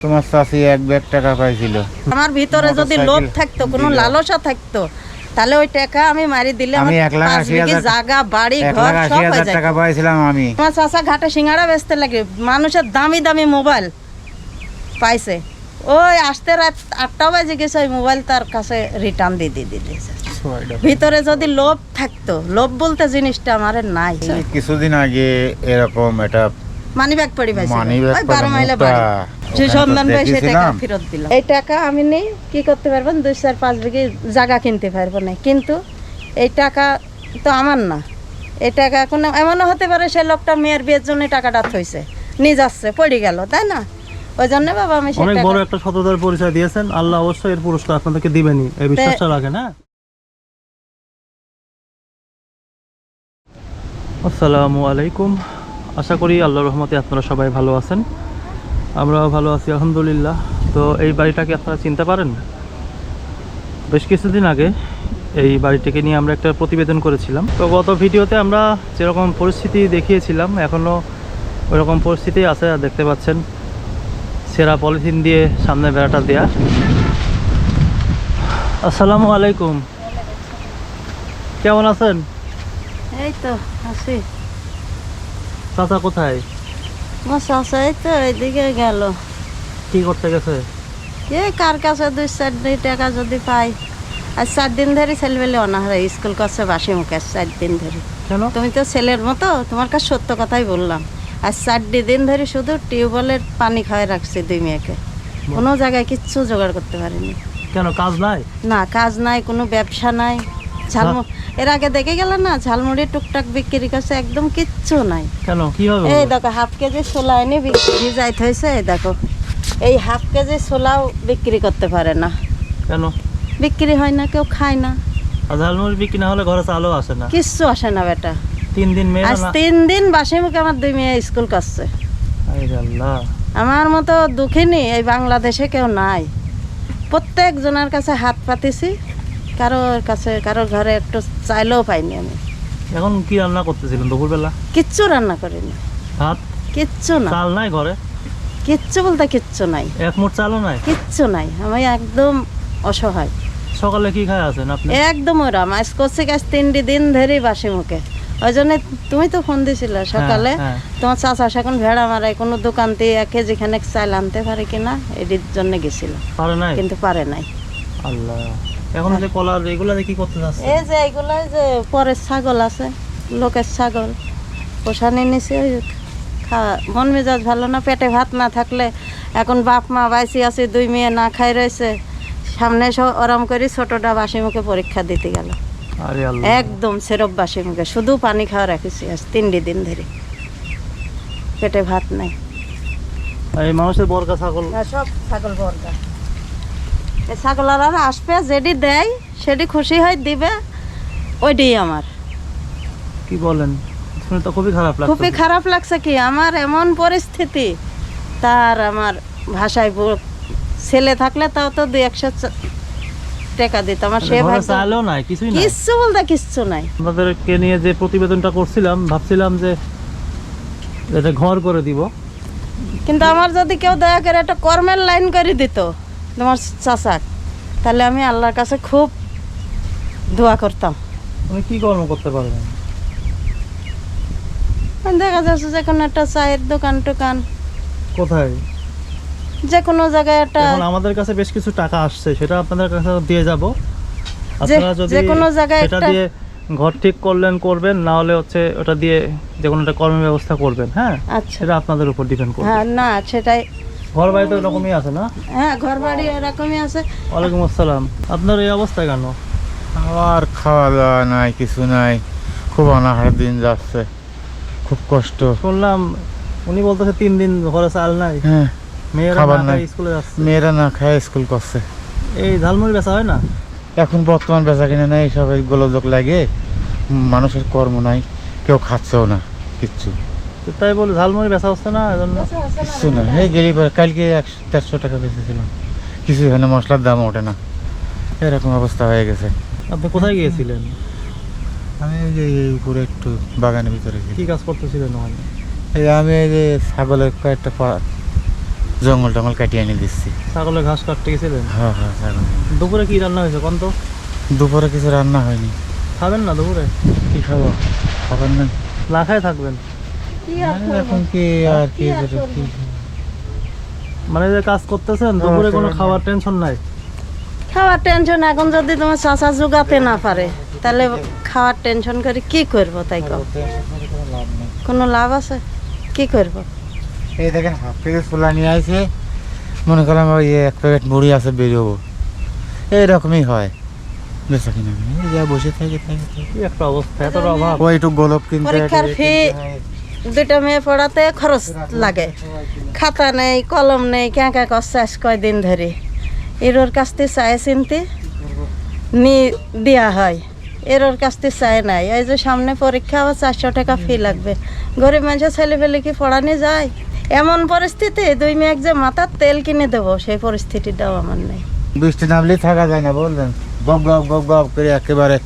তোমার চাষি এক ব্যাগ টাকা পাইছিল। আমার ভিতরে যদি লোভ থাকতো কোনো লালসা থাকতো তাহলে ওই টাকা আমি মারি দিলে আমি এক লাখ আশি হাজার- জায়গা বাড়ি ঘর সব হয়ে যায়। টাকা পাইছিলাম আমি। আমার চাষা ঘাটে সিঙ্গাড়া বেচতে লাগে মানুষের দামি দামি মোবাইল পাইছে। ওই আসতে রাত আটটা বাজে গেছে ওই মোবাইল তার কাছে রিটার্ন দিয়ে দিয়ে দিয়ে দিয়েছে। ভিতরে যদি লোভ থাকতো লোভ বলতে জিনিসটা আমার নাই। কিছুদিন আগে এরকম এটা মানি ব্যাগ পড়ি পাইছে মানি ব্যাগ বারো মাইলে বাড়ি। যে সন্ধান পাই সেই টাকা ফেরত দিলাম এই টাকা আমি নেই কি করতে পারবেন দুই চার পাঁচ বিঘে জায়গা কিনতে পারব না। কিন্তু এই টাকা তো আমার না। এই টাকা এখন এমনও হতে পারে সেই লোকটা মেয়ের বিয়ের জন্য টাকাটা থইছে। নিয়ে যাচ্ছে পড়ে গেল তাই না? ওই জন্য বাবা আমি অনেক বড় একটা সততার পরিচয় দিয়েছেন। আল্লাহ অবশ্যই এর পুরস্কার আপনাদেরকে দিবেনই। এই বিশ্বাসটা রাখেন হ্যাঁ? আসসালামু আলাইকুম। আশা করি আল্লাহ রহমতে আপনারা সবাই ভালো আছেন। আমরাও ভালো আছি, আলহামদুলিল্লাহ। তো এই বাড়িটাকে আপনারা চিনতে পারেন? বেশ কিছুদিন আগে এই বাড়িটিকে নিয়ে আমরা একটা প্রতিবেদন করেছিলাম। তো গত ভিডিওতে আমরা যেরকম পরিস্থিতি দেখিয়েছিলাম, এখনও ওইরকম পরিস্থিতি আছে, দেখতে পাচ্ছেন। সেরা পলিথিন দিয়ে সামনে বেড়াটা দেয়া। আসসালামু আলাইকুম। কেমন আছেন? এই তো, আছি। চাচা কোথায়? আমার চাষা এই তো এইদিকে গেল। কি করতে গেছে? এ কার কাছে দুই চার দুই টাকা যদি পাই। আর চার দিন ধরে ছেলেবেলে অনাহারে স্কুল করছে বাসি মুখে চার দিন ধরে। কেন? তুমি তো ছেলের মতো তোমার কাছে সত্য কথাই বললাম। আর চারটি দিন ধরে শুধু টিউবওয়েলের পানি খাওয়াই রাখছি দুই মেয়েকে। কোনো জায়গায় কিচ্ছু জোগাড় করতে পারিনি। কেন কাজ নাই? না কাজ নাই কোনো ব্যবসা নাই। ঝালমু এর আগে দেখে গেল না ঝালমুড়ি টুকটাক বিক্রি করছে একদম কিচ্ছু নাই। কেন? কীভাবে এই দেখো হাফ কেজি ছোলা এনে হয়েছে এই দেখো। এই হাফ কেজি ছোলাও বিক্রি করতে পারে না। কেন? বিক্রি হয় না কেউ খায় না। ঝালমুড়ি বিক্রি না হলে ঘরে চালও আসে না। কিচ্ছু আসে না বেটা। তিন দিন মেয়ে আজ তিন দিন বাসি মুখে আমার দুই মেয়ে স্কুল করছে। আমার মতো দুঃখিনী এই বাংলাদেশে কেউ নাই। প্রত্যেক জনের কাছে হাত পাতিছি। কারোর কাছে কারোর ঘরে একটু চাইলেও পাইনি আমি। এখন কি রান্না করতেছিলেন দুপুরবেলা? কিচ্ছু রান্না করিনি। ভাত? কিচ্ছু না। চাল নাই ঘরে? কিচ্ছু বলতে কিচ্ছু নাই। এক মুঠ চালও নাই? কিচ্ছু নাই। আমি একদম অসহায়। সকালে কি খায় আছেন আপনি? একদম ওরাম। আজ করছে গাছ তিনটি দিন ধরেই বাসি মুখে। ওই জন্য তুমি তো ফোন দিছিলে সকালে। হ্যাঁ। তোমার চাচা এখন ভেড়া মারায়। কোনো দোকান থেকে এক কেজি খানেক চাল আনতে পারে কিনা এটির জন্য গেছিল। কিন্তু পারে নাই। আল্লাহ। এখন যে কলার এগুলা কি করতে যাচ্ছে? এই যে এইগুলো যে পরের ছাগল আছে লোকের ছাগল। পোষানি নিছে ওই মন মেজাজ ভালো না পেটে ভাত না থাকলে এখন বাপ মা বাইসি আছে দুই মেয়ে না খাই রয়েছে। সামনে ওরম করে ছোটটা বাসি মুখে পরীক্ষা দিতে গেল। একদম সেরব বাসি মুখে শুধু পানি খাওয়া রাখিছি আজ তিনটি দিন ধরে। পেটে ভাত নাই। এই মানুষের বরকা ছাগল। সব ছাগল বর্গা। এই ছাগল আর আসবে যেটি দেয় সেটি খুশি হয় দিবে ওইটি আমার। কি বলেন? শুনে তো খুবই খারাপ লাগছে। খুবই খারাপ লাগছে কি? আমার এমন পরিস্থিতি তার আমার ভাষায় ছেলে থাকলে তাও তো দুই একশো টাকা দিত। আমার সে ঘরে নাই কিছুই নাই। কিচ্ছু বলতে কিচ্ছু নাই। আপনাদেরকে নিয়ে যে প্রতিবেদনটা করছিলাম ভাবছিলাম যে এটা ঘর করে দিব। কিন্তু আমার যদি কেউ দয়া করে একটা কর্মের লাইন করে দিত তোমার চাচাক তাহলে আমি আল্লাহর কাছে খুব দোয়া করতাম। আপনি কি কর্ম করতে পারবেন দেখা যাচ্ছে যে কোনো একটা চায়ের দোকান টোকান। কোথায়? যে কোনো জায়গায় একটা এখন আমাদের কাছে বেশ কিছু টাকা আসছে সেটা আপনাদের কাছে দিয়ে যাব। আপনারা যদি যে কোনো জায়গায় দিয়ে ঘর ঠিক করলেন করবেন না হলে হচ্ছে ওটা দিয়ে যে কোনো একটা কর্মের ব্যবস্থা করবেন হ্যাঁ? আচ্ছা। সেটা আপনাদের উপর ডিপেন্ড করবে। হ্যাঁ না সেটাই ঘর বাড়ি তো এরকমই আছে না? হ্যাঁ ঘর বাড়ি এরকমই আছে। ওয়ালাইকুম আসসালাম। আপনার এই অবস্থা কেন? আর খাওয়া দাওয়া নাই কিছু নাই। খুব অনাহার দিন যাচ্ছে। খুব কষ্ট। শুনলাম উনি বলতেছে তিন দিন ঘরে চাল নাই। হ্যাঁ মেয়েরা খাবার না নাই। খায় স্কুলে যাচ্ছে। মেয়েরা না খায় স্কুল করছে। এই ঝালমুড়ি বেচা হয় না? এখন বর্তমান বেচা কিনে নেই সব এই গোলযোগ লাগে। মানুষের কর্ম নাই কেউ খাচ্ছেও না কিচ্ছু। তাই বলে ঝালমুড়ি বেচা হচ্ছে না এজন্য কিচ্ছু না এই গেলি কালকে একশো দেড়শো টাকা বেঁচেছিলাম। কিছু এখানে মশলার দাম ওঠে না। এরকম অবস্থা হয়ে গেছে। আপনি কোথায় গিয়েছিলেন? আমি এই যে এই উপরে একটু বাগানের ভিতরে কি কাজ করতেছিলেন ওখানে? এই আমি এই যে ছাগলের কয়েকটা জঙ্গল টঙ্গল কাটিয়ে এনে দিচ্ছি। ছাগলের ঘাস কাটতে গেছিলেন? হ্যাঁ হ্যাঁ ছাগল। দুপুরে কি রান্না হয়েছে? কোন তো দুপুরে কিছু রান্না হয়নি। খাবেন না দুপুরে? কি খাব? খাবার না। না খায় থাকবেন? এখন কি আর কি? কি মানে যে কাজ করতেছেন দুপুরে কোনো খাবার খাওয়ার টেনশন নাই? খাওয়ার টেনশন এখন যদি তোমার চাচা জোগাতে না পারে তাহলে খাওয়ার টেনশন করে কি করব তাই নেই। কোনো লাভ আছে? কি করব? এই দেখেন হাফ প্যাকেট ছোলা নিয়ে আসে মনে করলাম ওই এক প্যাকেট মুড়ি আছে বেরোবো। এইরকমই হয়। বেচা কিনা। যা বসে থাকে। একটা অবস্থা এতটা অভাব। ওই একটু গোলপ কিনতে পরীক্ষার ফি দুটা মেয়ে পড়াতে খরচ লাগে। খাতা নেই, কলম নেই, ক্যাঁ ক্যাঁ আজ কয়দিন ধরে। এরোর কাছ থেকে চায় চিনতে? নি দেওয়া হয়। এরোর কাছ থেকে চায় নাই। এই যে সামনে পরীক্ষা আবার চারশো টাকা ফি লাগবে। গরিব মানুষের ছেলে পেলে কি পড়ানো যায়? এমন পরিস্থিতি, দুই মেয়ে যে মাথার তেল কিনে দেবো, সেই পরিস্থিতিটাও আমার নেই। বৃষ্টি নামলেই থাকা যায় না, বললেন। গপ গপ গপ গপ করে একেবারে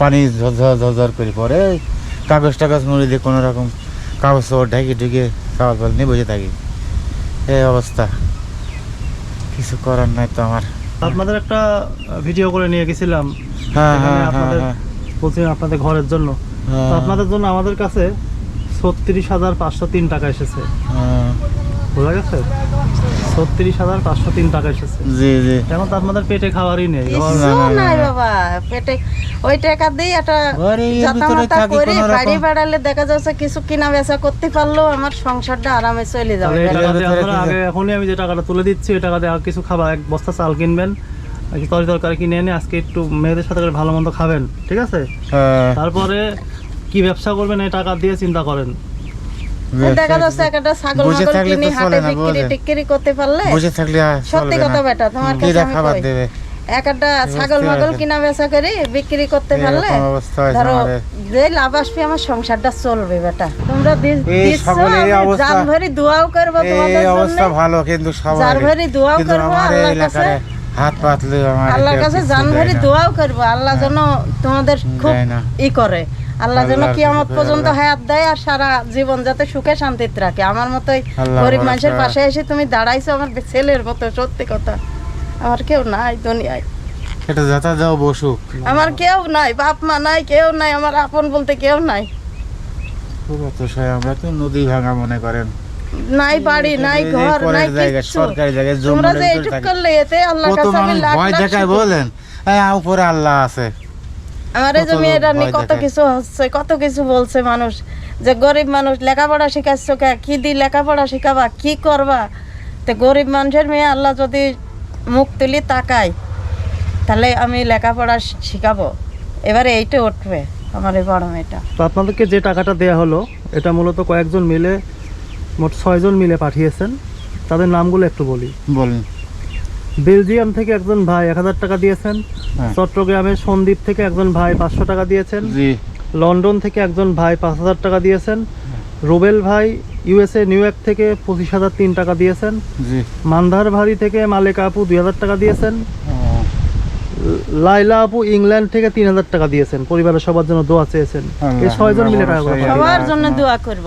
পানি ঝরঝর ঝরঝর করে পরে কাগজ টাগজ মুড়ি দিয়ে কোনো রকম কাগজ ঢেকে ঢুকে সকাল সকাল নিয়ে বসে থাকি। এই অবস্থা। কিছু করার নাই তো আমার। আপনাদের একটা ভিডিও করে নিয়ে গেছিলাম। হ্যাঁ হ্যাঁ হ্যাঁ আপনাদের হ্যাঁ। বলছিলাম আপনাদের ঘরের জন্য। তো হ্যাঁ, আপনাদের জন্য আমাদের কাছে ছত্রিশ হাজার পাঁচশো তিন টাকা এসেছে। বোঝা গেছে? ছত্রিশ হাজার পাঁচশো তিন টাকা এসেছে। জি জি। এখন তো আপনাদের পেটে খাবারই নেই? কিছু না, না, নাই বাবা পেটে ওই টাকা দিয়ে একটা ঘরে এর ভিতরে জাতামাতা থাকি করে কোনো রকম। দেখা যাচ্ছে কিছু কিনা বেচা করতে পারলেও আমার সংসারটা আরামে চলে যাবে। তাহলে এই বেলা টাকা দিয়ে ভেতরে আপনারা কিছু- আগে এখনই আমি যে টাকাটা তুলে দিচ্ছি ওই টাকা দিয়ে আর কিছু খাবার এক বস্তা চাল কিনবেন তরি তরকারি কিনে এনে আজকে একটু মেয়েদের সাথে করে ভালো মন্দ খাবেন ঠিক আছে? হ্যাঁ, তারপরে কি ব্যবসা করবেন এই টাকা দিয়ে চিন্তা করেন। দেখা যাচ্ছে একটা ছাগল মাগল কিনে হাটে বিক্রি টিক্রি করতে পারলে বসে থাকলে সত্যি কথা বেটা তোমার কাছে খাবার দেবে। একটা ছাগল মাগল কিনা বেচা করে বিক্রি করতে পারলে ধরো যে লাভ আসবে আমার সংসারটা চলবে বেটা। তোমরা জান ভরি দোয়াও করব তোমাদের এই জন্য। অবস্থা ভালো কিন্তু সবার ভরি দোয়াও করব আল্লাহর কাছে এলাকায় হাত পাতলে আল্লাহর কাছে কিছু জান ভরি দোয়াও করব আল্লাহ যেন তোমাদের খুব ই করে। আল্লাহ যেন কিয়ামত পর্যন্ত হায়াত দেয় আর সারা জীবন যাতে সুখে শান্তিতে রাখে। আমার মতোই গরিব মানুষের পাশে এসে তুমি দাঁড়াইছো আমার ছেলের মতো সত্যি কথা। আমার কেউ নাই দুনিয়ায়। এটা যাতা যাও বসুক। আমার কেউ নাই বাপ মা নাই কেউ নাই আমার আপন বলতে কেউ নাই। খুব অতশয় আমরা তো নদী ভাঙা মনে করেন। নাই বাড়ি নাই ঘর নাই কিচ্ছু। সরকারি জায়গায় তোমরা যে থাকি। করলে এতে আল্লাহর কাছে আমি লাখ লাখ বলেন হ্যাঁ উপরে আল্লাহ আছে। আমার এই যে মেয়েরা নিয়ে কত কিছু হচ্ছে কত কিছু বলছে মানুষ। যে গরিব মানুষ লেখাপড়া শিখাচ্ছ কে? কি দি লেখাপড়া শিখাবা? কি করবা? তো গরিব মানুষের মেয়ে আল্লাহ যদি মুখ তুলি তাকায় তাহলে আমি লেখাপড়া শিখাবো। এবারে এইটা উঠবে আমার এই বড় মেয়েটা। তো আপনাদেরকে যে টাকাটা দেয়া হলো এটা মূলত কয়েকজন মিলে মোট ছয়জন মিলে পাঠিয়েছেন। তাদের নামগুলো একটু বলি। বলেন। বেলজিয়াম থেকে একজন ভাই এক হাজার টাকা দিয়েছেন হ্যাঁ। চট্টগ্রামের সন্দ্বীপ থেকে একজন ভাই পাঁচশো টাকা দিয়েছেন লন্ডন থেকে একজন ভাই পাঁচ হাজার টাকা দিয়েছেন রুবেল ভাই ইউএসএ নিউ ইয়র্ক থেকে পঁচিশ হাজার তিন টাকা দিয়েছেন মান্ধার ভারি থেকে মালেকা আপু দুই হাজার টাকা দিয়েছেন লাইলা আপু ইংল্যান্ড থেকে তিন হাজার টাকা দিয়েছেন পরিবারের সবার জন্য দোয়া চেয়েছেন। এই ছয়জন মিলে টাকা করে সবার জন্য দোয়া করব।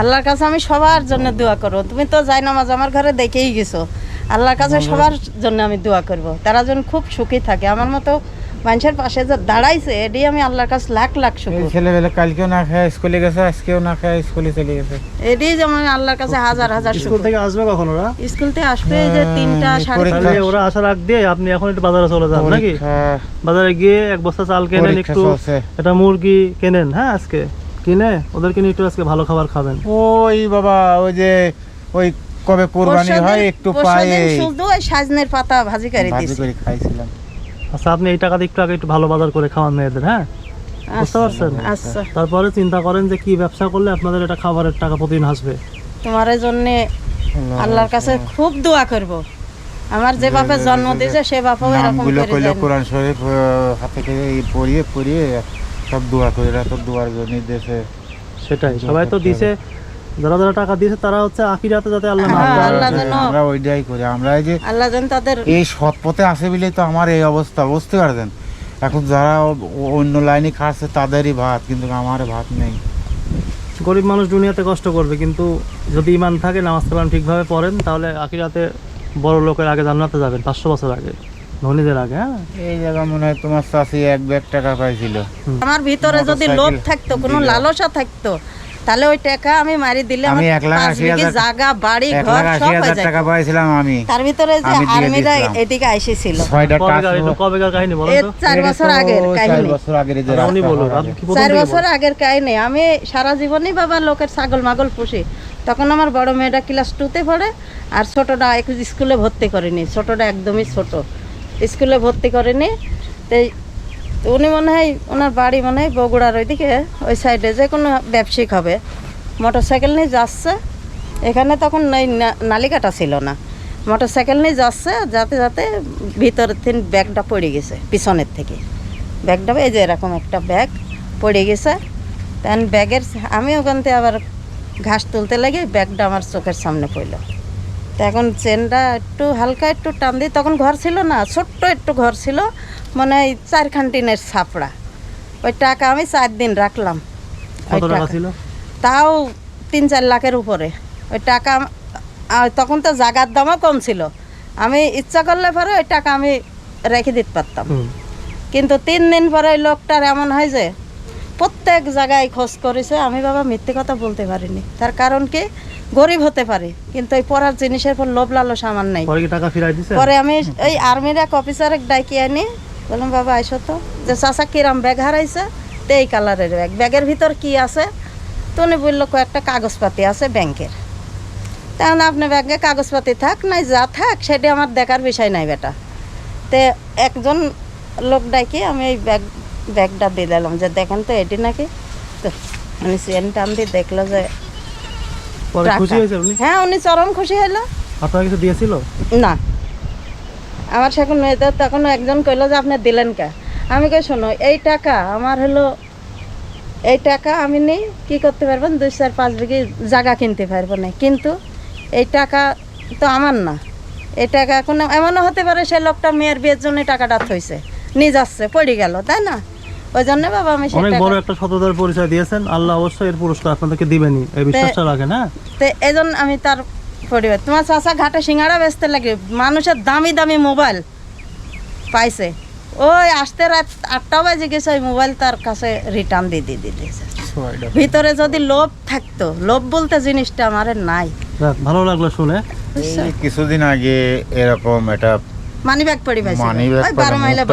আল্লাহর কাছে আমি সবার জন্য দোয়া করব। তুমি তো যাই নামাজ আমার ঘরে দেখেই গেছো। আল্লাহর কাছে সবার জন্য আমি দোয়া করব। তারা যেন খুব সুখী থাকে। আমার মতো মানুষের পাশে যে দাঁড়াইছে এটাই আমি আল্লাহর কাছে লাখ লাখ শুকুর। ছেলেবেলা কালকেও না খায় স্কুলে গেছে আজকেও না খায় স্কুলে চলে গেছে। এটাই যেমন আল্লাহর কাছে হাজার হাজার স্কুল থেকে আসবে কখন ওরা? স্কুল থেকে আসবে এই যে তিনটা সাড়ে তাহলে ওরা আসার আগ দিয়ে আপনি এখন একটু বাজারে চলে যান নাকি? বাজারে গিয়ে এক বস্তা চাল কেনেন একটু। একটা মুরগি কেনেন হ্যাঁ আজকে? কিনে ওদেরকে নিয়ে একটু আজকে ভালো খাবার খাবেন। ওই বাবা ওই যে ওই কবে কোরবানি হয় একটু পরশুদিন শুধু ওই সাজনের পাতা ভাজি করে দিছি ভাজি করে খাইছিলাম। আচ্ছা আপনি এই টাকা দিয়ে একটু আগে একটু ভালো বাজার করে খাওয়ান মেয়েদের হ্যাঁ? বুঝতে পারছেন? আচ্ছা। তারপরে চিন্তা করেন যে কি ব্যবসা করলে আপনাদের এটা খাবারের টাকা প্রতিদিন আসবে। তোমার জন্য আল্লাহর কাছে খুব দোয়া করব। আমার যে বাপে জন্ম দিয়েছে সে বাপও এরকম করে কইলে। কোরআন শরীফ হাতে করে এই পড়িয়ে পড়িয়ে সব দোয়া করে তো দোয়ার জন্য দেশে সেটাই সবাই তো দিছে। যারা যারা টাকা দিয়েছে তারা হচ্ছে আখিরাতে যাতে আল্লাহ হ্যাঁ, আমরা ওইটাই করি। আমরা এই যে আল্লাহ যেন তাদের এই সৎ পথে আসে বলে তো আমার এই অবস্থা। বুঝতে পারছেন? এখন যারা অন্য লাইনে খাচ্ছে তাদেরই ভাত কিন্তু আমার ভাত নেই। গরিব মানুষ দুনিয়াতে কষ্ট করবে কিন্তু যদি ইমান থাকে নামাজ কালাম ঠিকভাবে পড়েন তাহলে আখিরাতে বড় লোকের আগে জান্নাতে যাবেন পাঁচশো বছর আগে ধনীদের আগে হ্যাঁ? এই জায়গা মনে হয় তোমার চাষি এক ব্যাগ টাকা পাইছিল। আমার ভিতরে যদি লোভ থাকতো কোনো লালসা থাকতো তাহলে ওই টাকা আমি মারি দিলে আমি এক লাখ আশি হাজার- জায়গা বাড়ি ঘর সব হয়ে যায়। টাকা পাইছিলাম আমি। তার ভিতরে যে আর্মিরা এদিকে এসেছিল ছয়টা কবেকার টাকা কবেকার কাহিনী বলেন এ তো? চার বছর আগের চার কাহিনী। বছর আগের যে আপনি আগে। চার বছর আগের কাহিনী। আমি সারা জীবনই বাবা লোকের ছাগল মাগল পুষি। তখন আমার বড় মেয়েটা ক্লাস টুতে পড়ে আর ছোটটা স্কুলে ভর্তি করেনি। ছোটটা একদমই ছোট। স্কুলে ভর্তি করেনি। তো উনি মনে হয় ওনার বাড়ি মনে হয় বগুড়ার ওইদিকে, ওই সাইডে যে কোনো ব্যবসায়িক হবে। মোটর সাইকেল নিয়ে যাচ্ছে, এখানে তখন এই নালিকাটা ছিল না। মোটর সাইকেল নিয়ে যাচ্ছে, যাতে যাতে ভিতরের থেকে ব্যাগটা পড়ে গেছে, পিছনের থেকে। ব্যাগটা, এই যে এরকম একটা ব্যাগ পড়ে গেছে। তখন ব্যাগের আমি ওখান থেকে আবার ঘাস তুলতে লাগে, ব্যাগটা আমার চোখের সামনে পড়ল। তো এখন চেনটা একটু হালকা একটু টান দিই তখন ঘর ছিল না, ছোট্ট একটু ঘর ছিল। মানে এই চারখান টিনের ছাপড়া। ওই টাকা আমি চার দিন রাখলাম। ওই টাকা টাকা। তাও তিন চার লাখের উপরে। ওই টাকা তখন তো জাগার দামও কম ছিল। আমি ইচ্ছা করলে পরে ওই টাকা আমি রেখে দিতে পারতাম। কিন্তু তিন দিন পরে ওই লোকটার এমন হয় যে প্রত্যেক জায়গায় খোঁজ করেছে। আমি বাবা মিথ্যে কথা বলতে পারিনি। তার কারণ কি? গরিব হতে পারে। কিন্তু ওই পড়ার জিনিসের পর লোভ লালস আমার নাই। পরে আমি ওই আর্মির এক অফিসার ডাকি আনি। বললাম বাবা আইসো তো। যে চাষা কিরাম ব্যাগ হারাইছে তো এই কালারের ব্যাগ। ব্যাগের ভিতর কি আছে? তো উনি বলল কয়েকটা কাগজপাতি আছে ব্যাংকের। তখন আপনি ব্যাগে কাগজপাতি থাক নাই যা থাক সেটা আমার দেখার বিষয় নাই বেটা। তে একজন লোক ডাকি আমি এই ব্যাগ ব্যাগটা দিয়ে দিলাম যে দেখেন তো এটি নাকি। তো উনি চেন টান দিয়ে দেখল যে হ্যাঁ উনি চরম খুশি হলো। আপনার কিছু দিয়েছিল? না। আমার সেখন মেয়েদের তখন একজন কইলো যে আপনি দিলেন কে? আমি কই শোনো এই টাকা আমার হলো এই টাকা আমি নেই কি করতে পারবেন? দুই চার পাঁচ বিঘে জায়গা কিনতে পারব না। কিন্তু এই টাকা তো আমার না। এই টাকা এখন এমনও হতে পারে সে লোকটা মেয়ের বিয়ের জন্য টাকাটা থইছে নিয়ে যাচ্ছে পড়ে গেল তাই না? ওই জন্য বাবা আমি অনেক বড় একটা সততার পরিচয় দিয়েছেন। আল্লাহ অবশ্যই এর পুরস্কার আপনাদেরকে দিবেনই। এই বিশ্বাসটা রাখেন হ্যাঁ? তো এই জন্য আমি তার পরিবার। তোমার চাষা ঘাটে সিঙ্গাড়া বেচতে লাগে মানুষের দামি দামি মোবাইল পাইছে। ওই আসতে রাত আটটা বাজে গেছে ওই মোবাইল তার কাছে রিটার্ন দিয়ে দিয়ে দিয়ে দিয়েছে। ভিতরে যদি লোভ থাকতো লোভ বলতে জিনিসটা আমার নাই। ভালো লাগল শুনে? কিছুদিন আগে এরকম এটা মানি ব্যাগ পড়ি পাইছে মানি ওই বারো মাইলে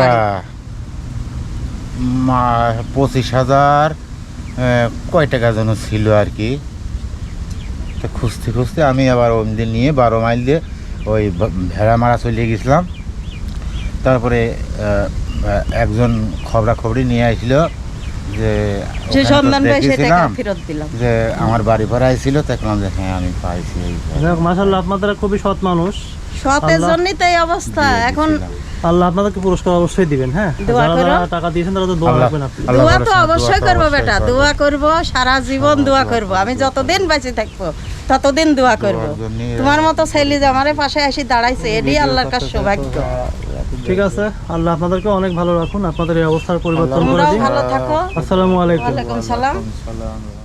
পঁচিশ হাজার আহ, কয় টাকা যেন ছিল আর কি। তো খুঁজতে খুঁজতে আমি আবার ওই দিন নিয়ে বারো মাইল দিয়ে ওই ভেড়া মারা চলে গেছিলাম। তারপরে একজন খবরা খবরি নিয়ে আসছিল যে যে আমার বাড়ি ভাড়া আইছিল দেখলাম যে হ্যাঁ আমি পাইছি মাসাল্লাহ আপনারা খুবই সৎ মানুষ। সতের জন্যই তো এই অবস্থা এখন। আল্লাহ আপনাদেরকে পুরস্কার অবশ্যই দিবেন হ্যাঁ? যারা টাকা দিয়েছেন তারা তো দোয়া রাখবেন আপনি। দোয়া তো অবশ্যই করব বেটা দোয়া করব সারা জীবন দোয়া করব। আমি যতদিন বেঁচে থাকব ততদিন দোয়া করব। তোমার মতো ছেলে যে আমার পাশে এসে দাঁড়াইছে এটি আল্লাহর কাছে সৌভাগ্য। ঠিক আছে আল্লাহ আপনাদেরকে অনেক ভালো রাখুন। আপনাদের এই অবস্থার পরিবর্তন করে দিন। ভালো থাকো। আসসালামু আলাইকুম। ওয়ালাইকুম সালাম। সালাম।